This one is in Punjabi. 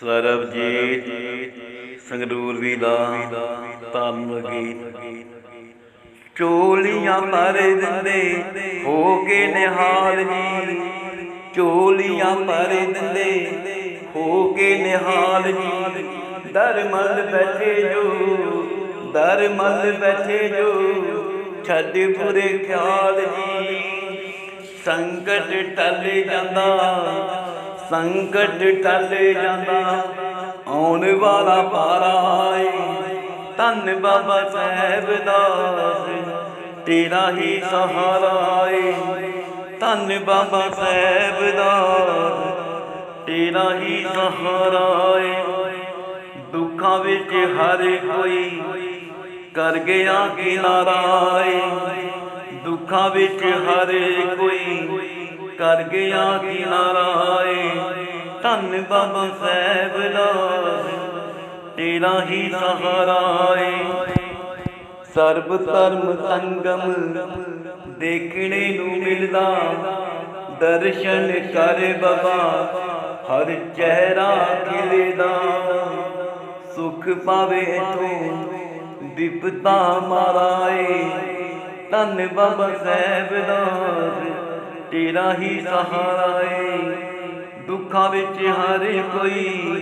ਸਰਬਜੀਤ ਸੰਗਰੂਰ ਦਾ ਧੰਨ ਗੀਤ। ਚੋਲੀਆਂ ਪਰ ਦਿੰਦੇ ਹੋ ਕੇ ਨਿਹਾਲ ਜੀ। ਚੋਲੀਆਂ ਪਰ ਦਿੰਦੇ ਹੋ ਕੇ ਨਿਹਾਲ ਜੀ। ਦਰਮਲ ਬੈਠੇ ਜੋ ਦਰਮਲ ਬੈਠੇ ਜੋ, ਛੱਡ ਬੁਰੇ ਖਿਆਲ ਜੀ। ਸੰਕਟ ਟਲ ਜਾਂਦਾ ਸੰਕਟ ਟਲ ਜਾਂਦਾ। ਆਉਣ ਵਾਲਾ ਪਾਰਾ ਧੰਨ ਬਾਬਾ ਸਾਹਿਬ ਦਾ ਤੇਰਾ ਹੀ ਸਹਾਰਾ ਏ, ਧੰਨ ਬਾਬਾ ਸਾਹਿਬ ਦਾ ਤੇਰਾ ਹੀ ਸਹਾਰਾ ਏ, ਦੁੱਖਾਂ ਵਿੱਚ ਹਰ ਕੋਈ ਕਰ ਗਿਆ ਕਿਨਾਰਾ ਏ। ਦੁੱਖਾਂ ਵਿੱਚ ਹਰ ਕੋਈ ਕਰ ਗਿਆ ਕਿਨਾਰਾ ਏ। ਧੰਨ ਬਾਬਾ ਸਾਹਿਬ ਦਾ। ਤੇਰਾ ਹੀ ਸਹਾਰਾ ਏ। ਸਰਬ ਧਰਮ ਸੰਗਮ ਦੇਖਣੇ ਨੂੰ ਮਿਲਦਾ। ਦਰਸ਼ਨ ਕਰ ਬਾਬਾ, ਹਰ ਚਿਹਰਾ ਖਿਲਦਾ। ਸੁਖ ਪਾਵੇ ਤੂੰ ਵਿਪਤਾ ਮਾਰਾਏ ਧੰਨ ਬਾਬਾ ਸਾਹਿਬ ਦਾ। ਤੇਰਾ ਹੀ ਸਹਾਰਾ ਏ। ਦੁੱਖਾਂ ਵਿੱਚ ਹਰ ਕੋਈ